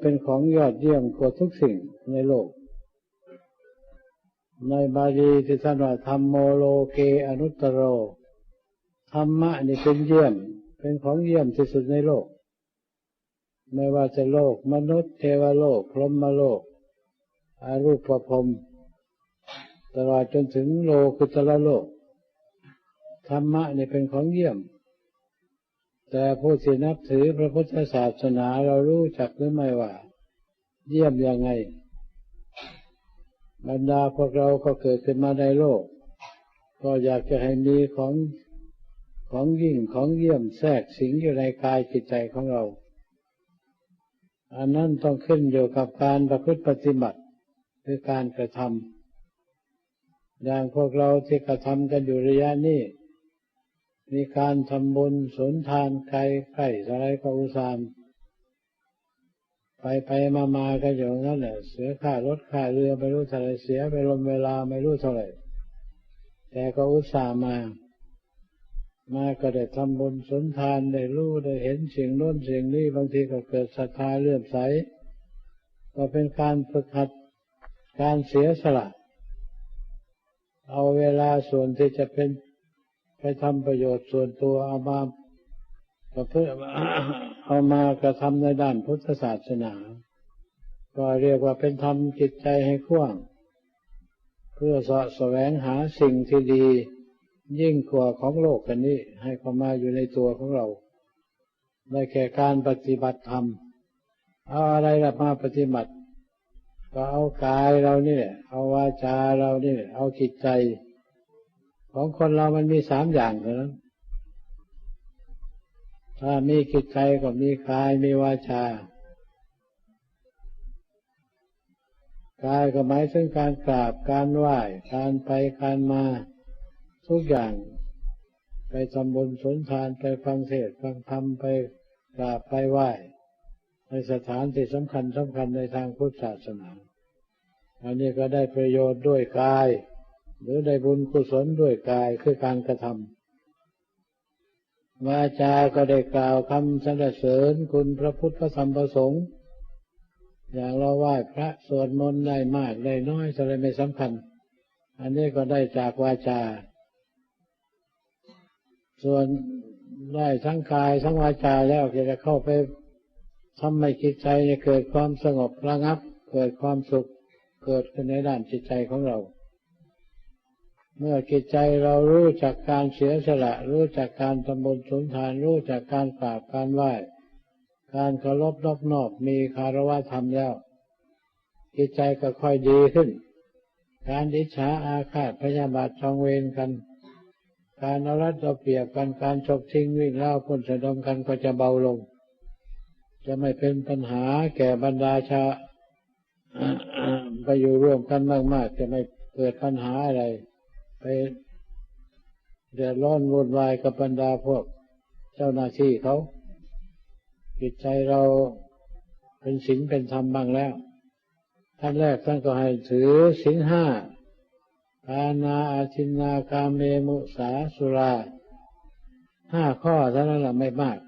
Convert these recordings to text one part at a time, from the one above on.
เป็นของยอดเยี่ยมกว่าทุกสิ่งในโลก ในบาลีที่ท่านว่าธรรมโมโลเกอนุตตโร ธรรมะนี่เป็นเยี่ยม เป็นของเยี่ยมที่สุดในโลก ไม่ว่าจะโลก มนุษย์เทวโลก พรหมโลก อรูปภพตลอดจนถึงโลกุตละโลก ธรรมะนี่เป็นของเยี่ยม แต่ผู้ที่นับถือพระพุทธศาสนาเรารู้จักหรือไม่ว่า เยี่ยมยังไง บรรดาพวกเราก็เกิดขึ้นมาในโลก ก็อยากจะให้มีของของยิ่งของเยี่ยมแทรกสิงอยู่ในกายจิตใจของเรา อันนั้นต้องขึ้นอยู่กับการประพฤติปฏิบัติคือการกระทำอย่างพวกเราที่กระทำกันอยู่ระยะนี้ มีการทำบุญสนทานไกลไก่อะไรก็อุตส่ามไปไปมามาก็อยู่นั่นแหละเสียค่ารถค่าเรือไม่รู้เท่าไรเสียไปลมเวลาไม่รู้เท่าไรแต่ก็อุตส่าห์มา มาก็ได้ทำบุญสนทานได้รู้ได้เห็นสิ่งโน้นสิ่งนี้บางทีก็เกิดศรัทธาเลื่อมใส ก็เป็นการฝึกหัดการเสียสละ เอาเวลาส่วนที่จะเป็น ไปทำประโยชน์ส่วนตัวเอามาเพื่อเอามากระทำในด้านพุทธศาสนา ก็เรียกว่าเป็นทำจิตใจให้กว้าง เพื่อสะแสวงหาสิ่งที่ดี ยิ่งกว่าของโลกกันนี้ ให้เข้ามาอยู่ในตัวของเราได้แก่การปฏิบัติธรรมเอาอะไรมาปฏิบัติ ก็เอากายเรานี่แหละเอาวาจาเรานี่แหละเอาจิตใจ ของคนเรามันมีสามอย่างเท่านั้นถ้ามีจิตใจก็มีกายมีวาจากายก็หมายถึงการกราบการไหว้การไปการมา ทุกอย่าง ไปทำบุญสนทานไปฟังเทศฟังธรรมไปกราบไปไหว้ในสถานที่สำคัญสำคัญในทางพุทธศาสนา อันนี้ก็ได้ประโยชน์ด้วยกาย หรือได้บุญกุศลด้วยกายคือการกระทำวาจาก็ได้กล่าวคำสรรเสริญคุณพระพุทธพระธรรมพระสงฆ์อย่างเราไหว้พระสวดมนต์ได้มากได้น้อยอะไรไม่สำคัญ อันนี้ก็ได้จากวาจา ส่วนได้ทั้งกายทั้งวาจาแล้วจะเข้าไปทำให้จิตใจเกิดความสงบระงับ เกิดความสุขเกิดขึ้นในด้านจิตใจของเรา เมื่อจิตใจเรารู้จากการเสียสละ รู้จากการทำบุญสุนทาน รู้จากการกราบการไหว้ การเคารพนอบนอบมีคารวะธรรมแล้ว จิตใจก็ค่อยดีขึ้น การอิจฉาอาฆาตพยาบาทชองเวรกัน การเอารัดเอาเปรียบกันการชกชิงวิ่งเล่าพ้นสะดมกันก็จะเบาลง จะไม่เป็นปัญหาแก่บรรดาชาไปอยู่ร่วมกันมากๆ จะไม่เกิดปัญหาอะไร ไปเดือดร้อนวุ่นวายกับบรรดาพวกเจ้าหน้าที่เขาจิตใจเราเป็นศีลเป็นธรรมบ้างแล้วท่านแรกท่านก็ให้ถือศีลห้าทานาอาชินนาคาเมมุสาสุราห้าข้อเท่านั้นแหละไม่มาก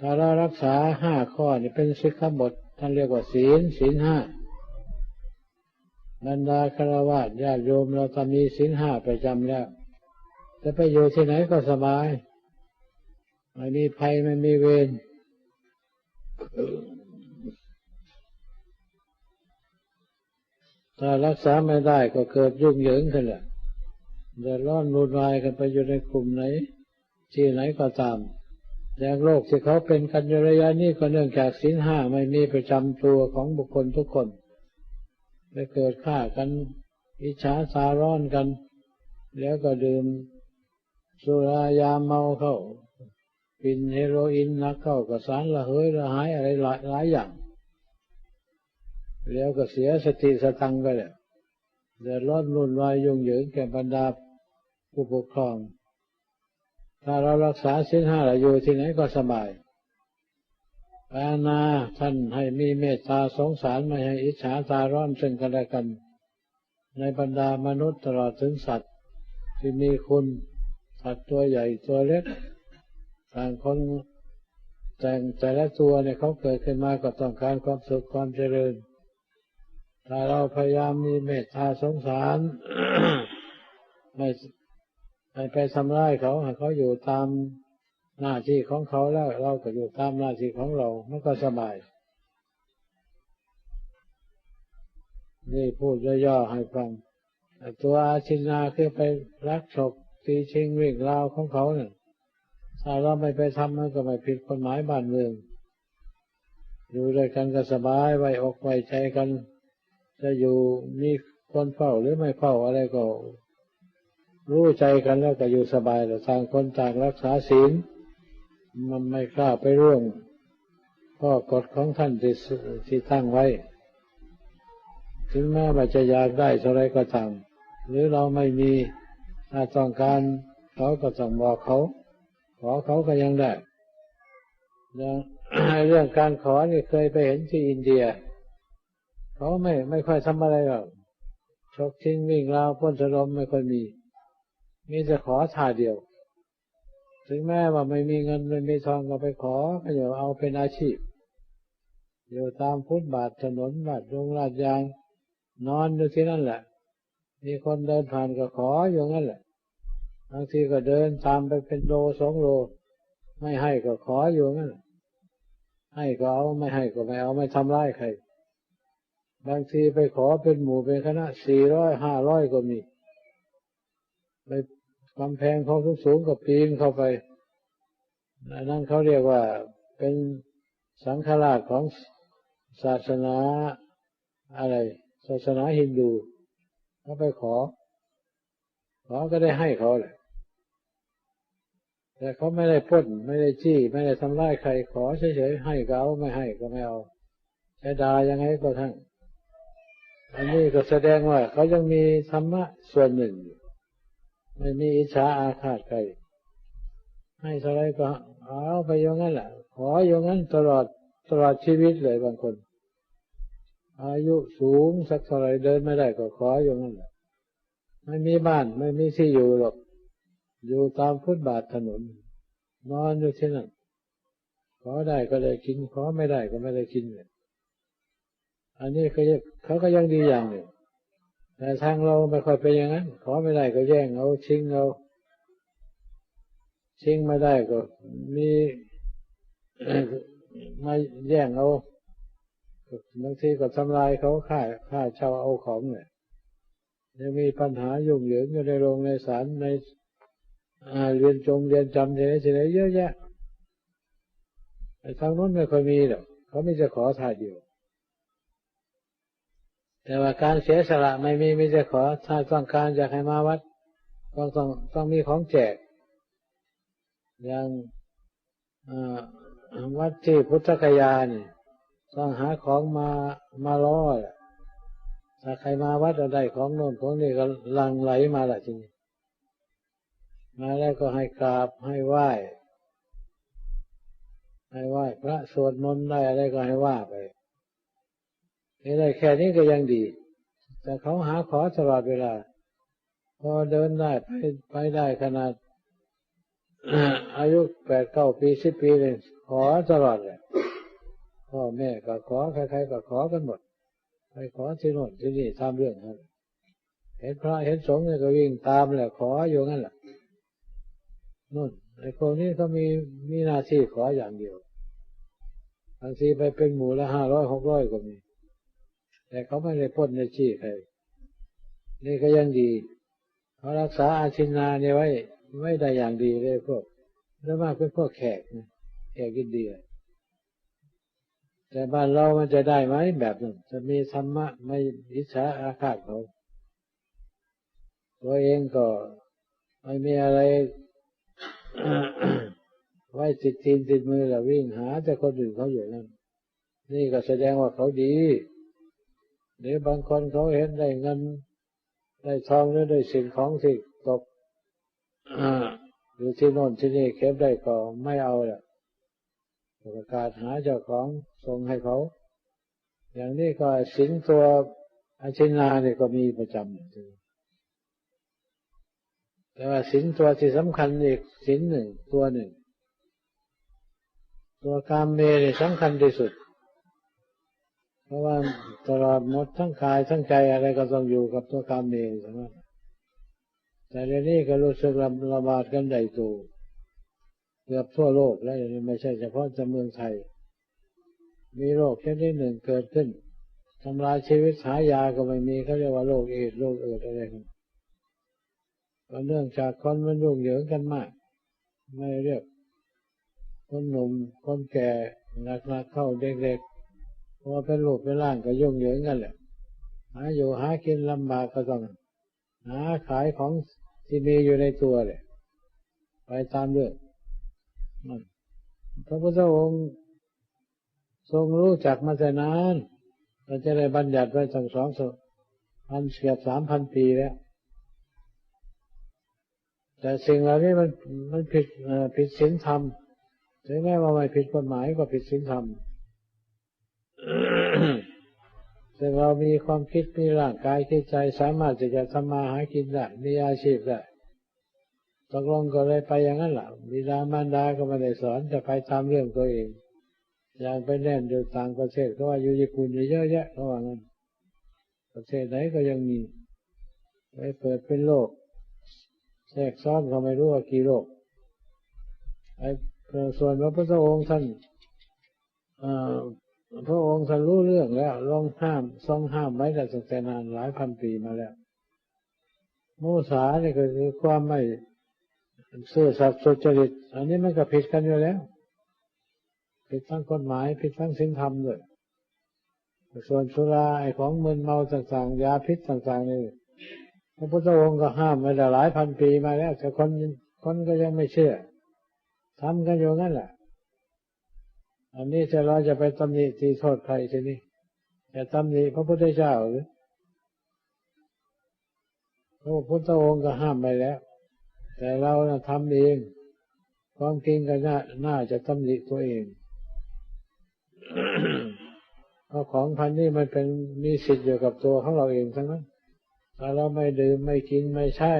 ถ้าเรารักษาห้าข้อนี่เป็นสิกขาบทท่านเรียกว่าศีลศีลห้า บรรดาคารวะญาติโยมเราทำมีศีลห้าประจำแล้ว จะไปอยู่ที่ไหนก็สบาย ไม่มีภัยไม่มีเวรถ้ารักษาไม่ได้ก็เกิดยุ่งเหยิงขึ้นแหละเดือดร้อนรุนวายกันไปอยู่ในกลุ่มไหน ที่ไหนก็ตามอย่างโลกที่เขาเป็นกันอยู่ระยะนี้ก็เนื่องจากศีลห้าไม่มีประจำตัวของบุคคลทุกคน ไปเกิดฆ่ากัน อิจฉาสาร้อนกัน แล้วก็ดื่มสุรายาเมาเข้ากินเฮโรอีนนักเข้าก็สารละเหยละหายอะไรหลายหลายอย่าง แล้วก็เสียสติสตังไปเลยเดือดร้อนรุนวายยุ่งเหยิงแก่บรรดาผู้ปกครอง ถ้าเรารักษาศีลห้าอยู่ที่ไหนก็สบายานาท่านให้มีเมตตาสงสารไม่ให้อิจฉาตาร้อนซึ่งกันและกัน ในบรรดามนุษย์ตลอดถึงสัตว์ ที่มีคุณสัตว์ตัวใหญ่ตัวเล็กต่างคนแต่แต่ละตัวเนี่ยเขาเกิดขึ้นมาก็ต้องการความสุขความเจริญ ถ้าเราพยายามมีเมตตาสงสารไม่ไม่ไปทำร้ายเขาให้เขาอยู่ตาม หน้าที่ของเขาแล้วเราก็อยู่ตามหน้าที่ของเรา มันก็สบาย นี่พูดย่อๆให้ฟัง ตัวอาชินาคือไปรักฉกตีชิงวิ่งราวของเขาเนี่ยถ้าเราไม่ไปทำมันก็ไม่ผิดกฎหมายบ้านเมือง อยู่ด้วยกันก็สบายไว้อกไว้ใจกัน จะอยู่มีคนเฝ้าหรือไม่เฝ้าอะไรก็รู้ใจกันแล้วก็อยู่สบายแต่ทางคนต่างรักษาศีล มันไม่กล้าไปร่วงข้อกฎของท่านที่ที่ตั้งไว้ ถึงแม้ว่าจะอยากได้เท่าไรก็ตามหรือเราไม่มีถ้าต้องการเขาก็ต้องบอกเขา ขอเขาก็ยังได้ยังเรื่องการขอนี่เคยไปเห็นที่อินเดีย เขาไม่ไม่ค่อยทำอะไรหรอกชกชิงวิ่งราวพ้นสลมไม่ค่อยมี มีจะขอท่าเดียว ถึงแม้ว่าไม่มีเงินไม่มีทองก็ไปขอก็อย่าเอาเป็นอาชีพ อยู่ตามฟุตบาทถนนบาทโรงลาดยาง นอนอยู่ที่นั่นแหละ มีคนเดินผ่านก็ขออยู่นั่นแหละบางทีก็เดินตามไปเป็นโลสองโล ไม่ให้ก็ขออยู่นั่นแหละให้ก็เอาไม่ให้ก็ไม่เอาไม่ทำร้ายใคร บางทีไปขอเป็นหมู่เป็นคณะสี่ร้อยห้าร้อยก็มีไป กำแพงเขาสูงๆก็ปีนเข้าไปนั่นเขาเรียกว่าเป็นสังฆราชของศาสนาอะไร ศาสนาฮินดูเขาไปขอ ขอก็ได้ให้เขาแหละแต่เขาไม่ได้พ้นไม่ได้จี้ ไม่ได้ทำร้ายใคร ขอเฉยๆให้ก็เอาไม่ให้ก็ไม่เอาใช้ดายังไงก็ทั้งอันนี้ก็แสดงว่าเขายังมีธรรมะส่วนหนึ่ง ไม่มีอิจฉาอาฆาตใครให้เท่าไรก็เอาไปอย่างนั้นแหละขออย่างนั้นตลอดตลอดชีวิตเลยบางคน อายุสูงสักเท่าไรเดินไม่ได้ก็ขออย่างนั้นแหละไม่มีบ้านไม่มีที่อยู่หรอก อยู่ตามฟุตบาทถนน นอนอยู่ที่นั่นขอได้ก็ได้กิน ขอไม่ได้ก็ไม่ได้กินเลยอันนี้เขาเขาก็ยังดีอย่างหนึ่ง แต่ทางเราไม่ค่อยเป็นอย่างนั้น ขอไม่ได้ก็แย่งเอาชิงเอาชิงไม่ได้ก็มีมาแย่งเอาบางทีก็ทำลายเขาฆ่าฆ่าเช่าเอาของเนี่ยยังมีปัญหายุ่งเหยิงอยู่ในโรงในศาลในเรียนจงเรียนจำที่ไหนที่ไหนเยอะแยะไอ้ทางนู้นไม่ค่อยมีหรอกเขาไม่จะขอท่าเดียว แต่ว่าการเสียสละไม่มีไม่จะขอถ้าต้องการอยากให้มาวัดต้องต้องต้องมีของแจก อย่างวัดที่พุทธกยานี่ต้องหาของมามาล่อถ้าใครมาวัดอะไรของโน่นของนี่ก็ลังไหลมาละทีนี้มาแล้วก็ให้กราบให้ไหว้ให้ไหว้พระสวดมนต์ได้อะไรก็ให้ว่าไป อะไรแค่นี้ก็ยังดี แต่เขาหาขอตลอดเวลา พอเดินได้ไปไปได้ขนาด อายุแปดเก้าปีสิบปีเลยขอตลอดเลยพ่อแม่ก็ขอใครๆก็ขอกันหมด ไปขอที่โน่นที่นี่ทำเรื่องเห็นพระเห็นสงฆ์เนี่ยก็วิ่งตามแหละขออยู่งั้นแหละนู่นไอ้คนนี้เขามีมีหน้าที่ขออย่างเดียวบางทีไปเป็นหมู่ละห้าร้อยหกร้อยก็มี แต่เขาไม่ได้พ้นในชี้ใครนี่ก็ยังดีเขารักษาอาชินาเนี่ยไว้ไม่ได้อย่างดีเลยพวกแล้วมากเป็นพวกแขกนะแขกอินเดีย แต่บ้านเรามันจะได้ไหมแบบนั้นจะมีธรรมะไม่อิจฉาอาฆาตเขาตัวเองก็ไม่มีอะไรไว้ติดทีนติดมือแล้ววิ่งหา แต่คนอื่นเขาอยู่นั่นนี่ก็แสดงว่าเขาดี หรือบางคนเขาเห็นได้เงินได้ทองหรือได้สิ่งของที่ตกหรือที่โน่นที่นี่เก็บได้ก็ไม่เอาแหละประกาศหาเจ้าของส่งให้เขา อย่างนี้ก็สินตัวอาชินาเนี่ยก็มีประจำแต่ว่าสินตัวที่สำคัญอีกสินหนึ่งตัวหนึ่ง ตัวกามเมเนี่ยสำคัญที่สุด เพราะว่าตลอดหมดทั้งกายทั้งใจอะไรก็ต้องอยู่กับตัวกามเมใช่ไหมแต่เดี๋ยวนี้ก็รู้สึกระระบาดกันใหญ่โตเกือบทั่วโลกแล้วไม่ใช่เฉพาะแต่เมืองไทย มีโรคชนิดหนึ่งเกิดขึ้นทำลายชีวิตหายาก็ไม่มีเขาเรียกว่าโรคเอดส์โรคเอดอะไรกันก็เนื่องจากคนมันยุ่งเหยิงกันมาก ไม่เรียกคนหนุ่มคนแก่หนักๆเข้าเด็กๆ พอเป็นลูกเป็นร่างก็ยุ่งเหยิงกันแหละหาอยู่หากินลำบากก็ต้องหาขายของที่มีอยู่ในตัวเลยไปตามเรื่องนั่นพระพุทธองค์ทรงรู้จักมาแต่นานเราจะได้บัญญัติไว้สังสองพันเกือบสามพันปีแล้ว แต่สิ่งเหล่านี้มันมันผิดผิดศีลธรรมถึงแม้ว่าไม่ผิดกฎหมายก็ผิดศีลธรรม ซึ่งเรามีความคิดมีร่างกายคิดใจสามารถที่จะทำมาหากินได้มีอาชีพได้ตกลงก็เลยไปอย่างนั้นแหละบิดามารดาก็ไม่ได้สอนจะไปตามเรื่องตัวเอง อย่างไปแน่นอยู่ต่างประเทศก็ว่าอยู่ญี่ปุ่นเยอะแยะเขาว่างั้นประเทศไหนก็ยังมีไปเปิดเป็นโลกแทรกซ้อนเขาไม่รู้ว่ากี่โลกไอ้ส่วนพระพุทธองค์ท่าน พระองค์ท่านรู้เรื่องแล้วลองห้ามทรงห้ามไว้แต่ตั้งแต่นานหลายพันปีมาแล้วมุสาเนี่ยก็คือความไม่ซื่อสัตย์สุจริต อันนี้มันก็ผิดกันอยู่แล้ว ผิดทั้งกฎหมายผิดทั้งศีลธรรมด้วยส่วนสุราไอของมึนเมาต่างๆ ยาพิษต่างๆนี่พระพุทธองค์ก็ห้ามมาแต่หลายพันปีมาแล้วแต่คนคนก็ยังไม่เชื่อทำกันอยู่งั้นแหละ อันนี้จะเราจะไปตำหนิตีโทษใครทีนี้จะตำหนิพระพุทธเจ้าหรือพระพุทธองค์ก็ห้ามไปแล้ว แต่เรานะทำเองความจริงก็น่าน่าจะตำหนิตัวเองเพราะของพันนี้มันเป็นมีสิทธิ์อยู่กับตัวของเราเองทั้งนั้นถ้าเราไม่ดื่มไม่กินไม่ใช่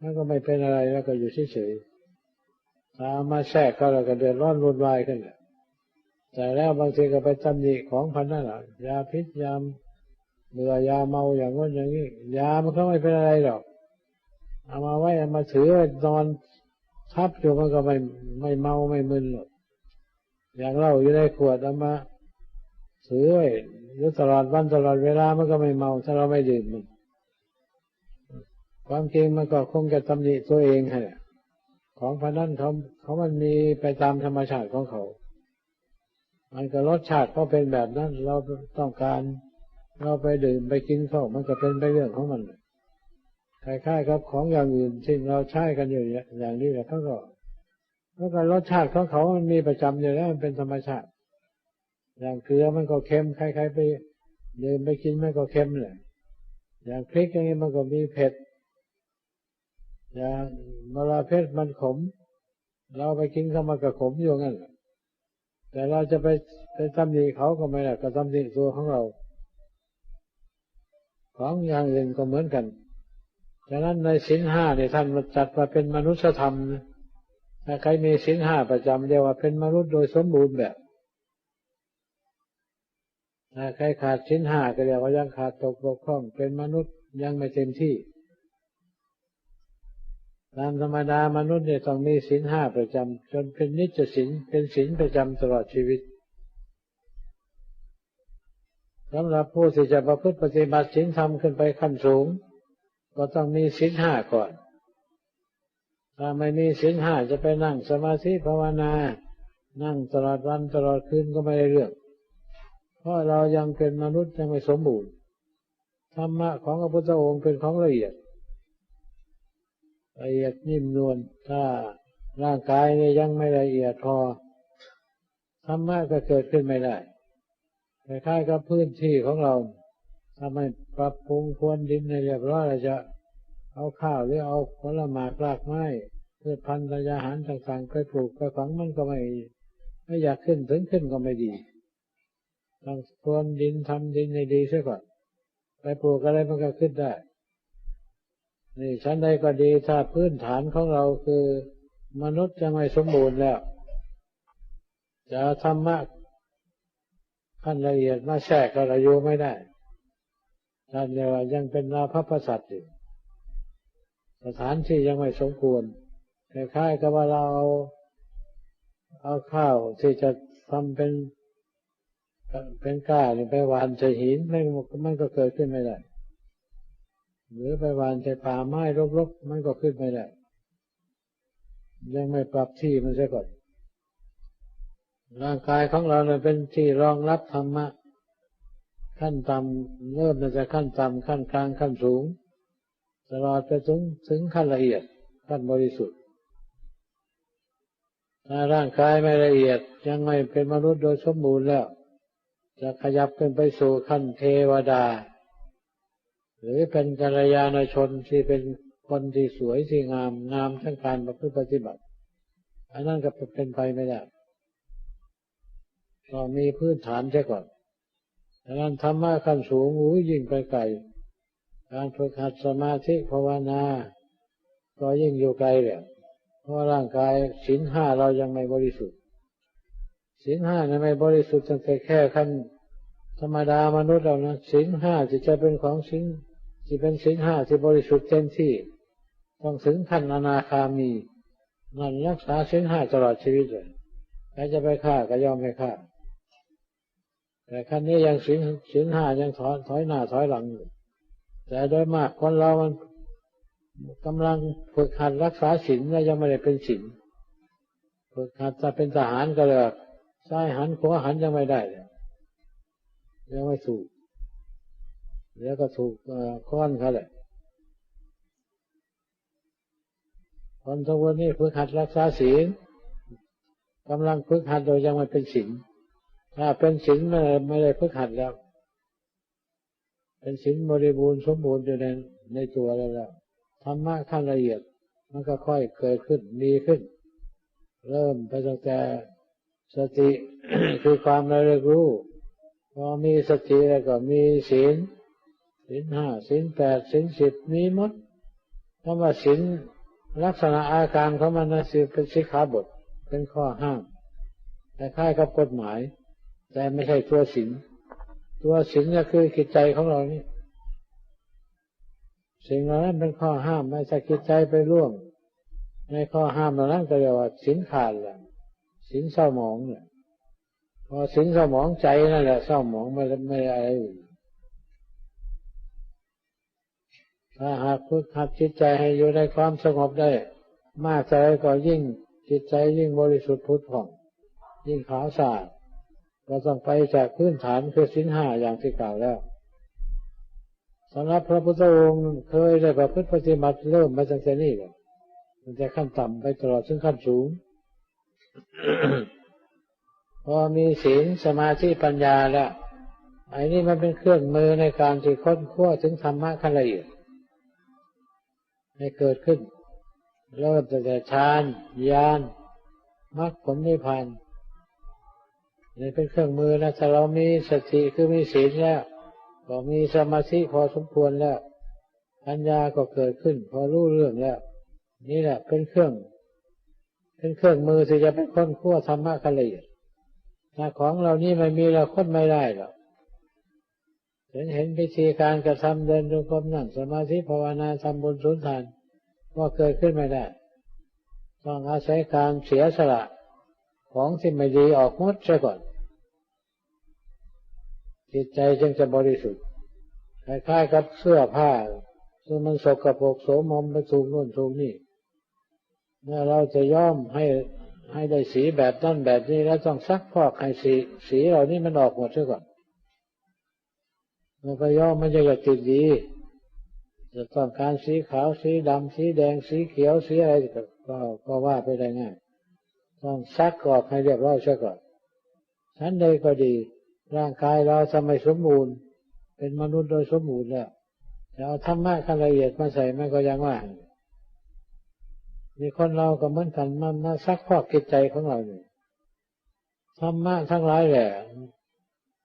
มันก็ไม่เป็นอะไรแล้วก็อยู่เฉยๆถ้ามาแทรกก็เราก็เดือดร้อนรุนวายขึ้นแหละ แต่แล้วบางทีก็ไปตำหนิของพันนั่นแหละยาพิษยาเบื่อยาเมาอย่างนู้นอย่างนี้ยามันก็ไม่เป็นอะไรหรอก เอามาไว้เอามาถือนอนทับอยู่มันก็ไม่ไม่เมาไม่มึนหรอกอย่างเราอยู่ในขวดเอามาถือไว้อยู่ตลอดวันตลอดเวลามันก็ไม่เมา ถ้าเราไม่ดื่มมัน ความจริงมันก็คงจะตำหนิตัวเองฮะของพันนั้นเขาเขามันมีไปตามธรรมชาติของเขา มันก็รสชาติเขาเป็นแบบนั้น เราต้องการ เราไปดื่มไปกินเขามันก็เป็นไปเรื่องของมันคล้ายๆครับของอย่างอื่นที่เราใช้กันอยู่อย่างนี้แหละเขาก็แล้วก็รสชาติของเขามันมีประจำอยู่แล้วมันเป็นธรรมชาติ อย่างเกลือมันก็เค็มใครๆไปดื่มไปกินมันก็เค็มเลยอย่างพริกอย่างนี้มันก็มีเผ็ด อย่างมะระเผ็ดมันขม เราไปกินเข้ามากับขมอยู่งั้นแแต่เราจะไปไปตำหนิเขาก็ไม่ได้ก็ตำหนิตัวของเรา ของอย่างอื่นก็เหมือนกันฉะนั้นในสินห้าเนี่ยท่านจัดว่าเป็นมนุษยธรรมนะถ้าใครมีสินห้าประจำเรียกว่าเป็นมนุษย์โดยสมบูรณ์แบบถ้าใครขาดสินห้าก็เรียกว่ายังขาดตกบกพร่อง เป็นมนุษย์ยังไม่เต็มที่ ตามธรรมดามนุษย์เนี่ยต้องมีสินห้าประจำจนเป็นนิจสินเป็นสินประจำตลอดชีวิตสำหรับผู้ที่จะประพฤติปฏิบัติสินธรรมขึ้นไปขั้นสูง ก็ต้องมีศีลห้าก่อน ถ้าไม่มีศีลห้าจะไปนั่งสมาธิภาวนา นั่งตลอดวันตลอดคืนก็ไม่ได้เรื่อง เพราะเรายังเป็นมนุษย์ยังไม่สมบูรณ์ธรรมะของพระพุทธองค์เป็นของละเอียด ละเอียดนิ่มนวลถ้าร่างกายเนี่ยยังไม่ละเอียดพอธรรมะก็เกิดขึ้นไม่ได้คล้ายๆกับพื้นที่ของเราถ้าไม่ปรับปรุงพรวนดินในเรียบร้อยเราจะเอาข้าวหรือเอาผลไม้รากไม้เพื่อพันธุ์ยาหารต่างๆไปปลูกไปฝังมันก็ไม่ไม่อยากขึ้นถึงขึ้นก็ไม่ดีต้องพรวนดินทำดินให้ดีเสียก่อนไปปลูกอะไรมันก็ขึ้นได้ นี่ชั้นใดก็ดีถ้าพื้นฐานของเราคือ มนุษย์ยังไม่สมบูรณ์แล้ว จะเอาธรรมะขั้นละเอียดมาแทรกก็เราอยู่ไม่ได้ท่านเรียกว่ายังเป็นนาพประสัตอยู่สถานที่ยังไม่สมควรคล้ายๆกับว่าเราเอาเอาข้าวที่จะทำเป็นเป็นก้าหรือไปหวานใส่หินมันมันก็เกิดขึ้นไม่ได้ หรือไปวานใส่ป่าไม้รกๆมันก็ขึ้นไม่ได้ยังไม่ปรับที่มันเสียก่อน ร่างกายของเราเนี่ยเป็นที่รองรับธรรมะ ขั้นต่ำเริ่มจากขั้นต่ำขั้นกลางขั้นสูง ตลอดไปถึงถึงขั้นละเอียดขั้นบริสุทธิ์ถ้าร่างกายไม่ละเอียดยังไม่เป็นมนุษย์โดยสมบูรณ์แล้ว จะขยับขึ้นไปสู่ขั้นเทวดา หรือเป็นกัลยาณชนที่เป็นคนที่สวยที่งามงามทั้งการประพฤติปฏิบัติ อันนั้นก็เป็นไปไม่ได้ต้องมีพื้นฐานใช่ก่อนดังนั้นธรรมะขั้นสูงหูยิ่งไปไกล การฝึกหัดสมาธิภาวนา ก็ยิ่งอยู่ไกลเลยเพราะร่างกายสินห้าเรายังไม่บริสุทธิ์สินห้าไม่บริสุทธิ์ตั้งแต่แค่ขั้นธรรมดามนุษย์เรานะสินห้าจะจะเป็นของสิน ที่เป็นสินห้าที่บริสุทธิ์เต็มที่ ต้องถึงขั้นอนาคามีนั่นรักษาสินห้าตลอดชีวิตเลยใครจะไปฆ่าก็ยอมไม่ฆ่า แต่ขั้นนี้ยังสินสินห้ายังถอยถอยหน้าถอยหลังอยู่แต่โดยมากคนเรามันกำลังฝึกหัดรักษาศีลแล้วยังไม่ได้เป็นศีลฝึกหัดจะเป็นทหารก็เลยซ้ายหันขวาหันยังไม่ได้เลยยังไม่ถูก แล้วก็ถูกค้อนเขาเลยคนทุกวันนี้ฝึกหัดรักษาศีลกำลังฝึกหัดโดยยังไม่เป็นศีลถ้าเป็นศีลไม่ไม่ได้ฝึกหัดแล้ว เป็นศีลบริบูรณ์สมบูรณ์อยู่ในในตัวแล้วธรรมะขั้นละเอียด มันก็ค่อยเกิดขึ้นมีขึ้น เริ่มไปตั้งแต่สติคือความระลึกรู้พอมีสติแล้วก็มีศีล ศีลห้าศีลแปดศีลสิบมีหมดคำว่าศีลลักษณะอาการของมันนะสิเป็นสิขาบท เป็นข้อห้ามแต่ค่ายกับกฎหมาย แต่ไม่ใช่ตัวศีลตัวศีลก็คือจิตใจของเรานี่สิ่งเหล่านั้นเป็นข้อห้ามไม่ใช่คิดใจไปร่วมในข้อห้ามเหล่านั้นก็เรียกว่าสินขาดแหละสินเศร้าหมองเนี่ยพอสินเศร้าหมองใจนั่นแหละเศร้าหมองไม่ไม่อะไรอื่น ถ้าหากฝึกหัดจิตใจให้อยู่ในความสงบได้ มากใจก็ยิ่งจิตใจยิ่งบริสุทธิ์พุทธผ่อง ยิ่งขาวสะอาดเราต้องไปจากพื้นฐานคือสินห้าอย่างที่กล่าวแล้วสำหรับพระพุทธองค์เคยได้ประพฤติปฏิบัติเริ่มมาตั้งแต่นี้เลยมันจะขั้นต่ำไปตลอดถึงขั้นสูง พอมีศีลสมาธิปัญญาแล้วไอ้นี่มันเป็นเครื่องมือในการที่ค้นคว้าถึงธรรมะขั้นละเอียด ให้เกิดขึ้นเริ่มตั้งแต่ฌานญาณมรรคผลนิพพานนี่เป็นเครื่องมือนะถ้าเรามีสติคือมีศีลแล้วก็มีสมาธิพอสมควรแล้วปัญญาก็เกิดขึ้น พอรู้เรื่องแล้ว นี่แหละเป็นเครื่อง เป็นเครื่องมือที่จะเป็นค้นขั้วธรรมะละเอียดของเรานี้ไม่มีเราค้นไม่ได้หรอก เห็นเห็นพิธีการกระทำเดินดูกรมนั่งสมาธิภาวนาทำบุญสุนทานก็เกิดขึ้นไม่ได้ ต้องอาศัยการเสียสละของที่ไม่ดีออกหมดซะก่อน จิตใจจึงจะบริสุทธิ์คล้ายๆกับเสื้อผ้าซึ่งมันสกปรกโสมมไปสูงนู่นสูงนี่เมื่อเราจะย้อมให้ให้ได้สีแบบนั้นแบบนี้แล้วต้องซักพอกให้สีสีเหล่านี้มันออกหมดซะก่อน มื่อไปย้อมมันจะกติดดี จะต้องการสีขาวสีดำสีแดงสีเขียวสีอะไรก็ก็ว่าไปได้ง่าย ต้องซักออกให้เรียบร้อยซะก่อนชั้นใดก็ดี ร่างกายเราทำไมสมบูรณ์ เป็นมนุษย์โดยสมบูรณ์แล้วจะเอาธรรมะขั้นละเอียดมาใส่มันก็ยังว่ามีคนเราก็เหมือนกันมามาซักพอกจิตใจของเราเนี่ยธรรมะทั้งหลายแหละ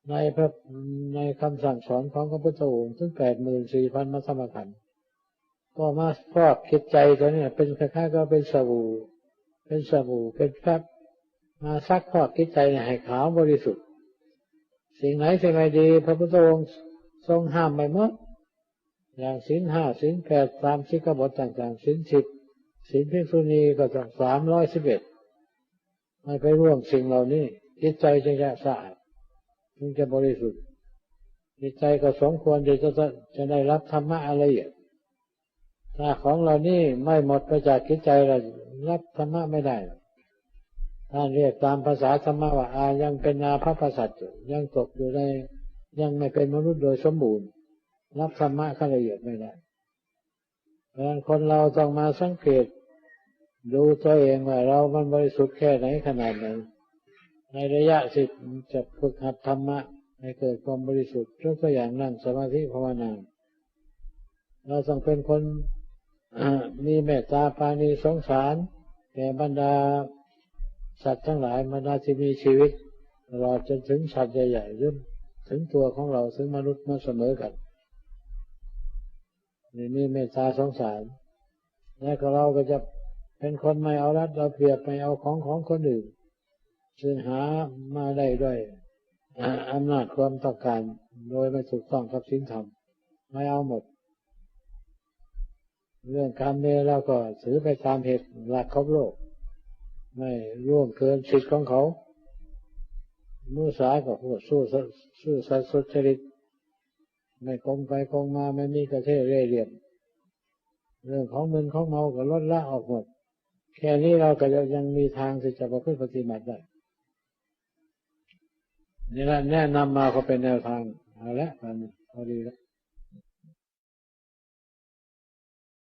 ในพระในคำสั่งสอนของพระพุทธองค์ถึงแปดหมื่นสี่พันมาสมขันก็มาพอกจิตใจตัวนี้เป็นคล้ายๆก็เป็นสบู่ เป็นสบู่เป็นแฟบมาซักพอกจิตใจให้ขาวบริสุทธิ์ สิ่งไหนสิ่งไหนดี พระพุทธองค์ทรงห้ามไปหมดอย่างสินห้าสินแปดตามสิกบทต่างๆสินสิบสินพิษุณีก็สามร้อยสิบเอ็ดไม่ไปร่วมสิ่งเหล่านี้จิตใจจึงจะสะอาด จึงจะบริสุทธิ์จิตใจก็สมควรจะจะจะได้รับธรรมะอะไรอีกถ้าของเรานี่ไม่หมดไปจากจิตใจเรารับธรรมะไม่ได้ท่านเรียกตามภาษาธรรมะว่าอายังเป็นนาพระประสัตยังตกอยู่ในยังไม่เป็นมนุษย์โดยสมบูรณ์ รับธรรมะขั้นละเอียดไม่ได้เพราะฉะนั้นคนเราต้องมาสังเกต ดูตัวเองว่าเรามันบริสุทธิ์แค่ไหนขนาดไหน ในระยะสิทธิ์จะฝึกหัดธรรมะให้เกิดความบริสุทธิ์ยกตัวอย่างนั่งสมาธิภาวนาเราต้องเป็นคนมีเมตตาปานีสงสารแก่บรรดา สัตว์ทั้งหลายบรรดาที่มีชีวิตตลอดจนถึงสัตว์ใหญ่ๆจนถึงตัวของเราถึงมนุษย์มาเสมอกันนี่มีเมตตาสงสาร และก็เราก็จะเป็นคนไม่เอารัดเราเปรียบไม่เอาของของคนอื่น ซึ่งหามาได้ด้วยอำนาจความต้องการโดยไม่ถูกต้องกับสิ่งธรรมไม่เอาหมด เรื่องการเมเราก็ถือไปตามเหตุหลักของโลก ไม่ร่วงเกินสิทธิ์ของเขามุสาก็พูดสู้สู้สัตว์สุจริตไม่คงไปคงมาไม่มีกระเทเร่เรียนเรื่องของมึนของเมาก็ลดละออกหมด แค่นี้เราก็ยังมีทางที่จะประพฤติปฏิบัติได้ นี่แหละแนะนำมาก็เป็นแนวทาง เอาละตอนนี้พอดีแล้ว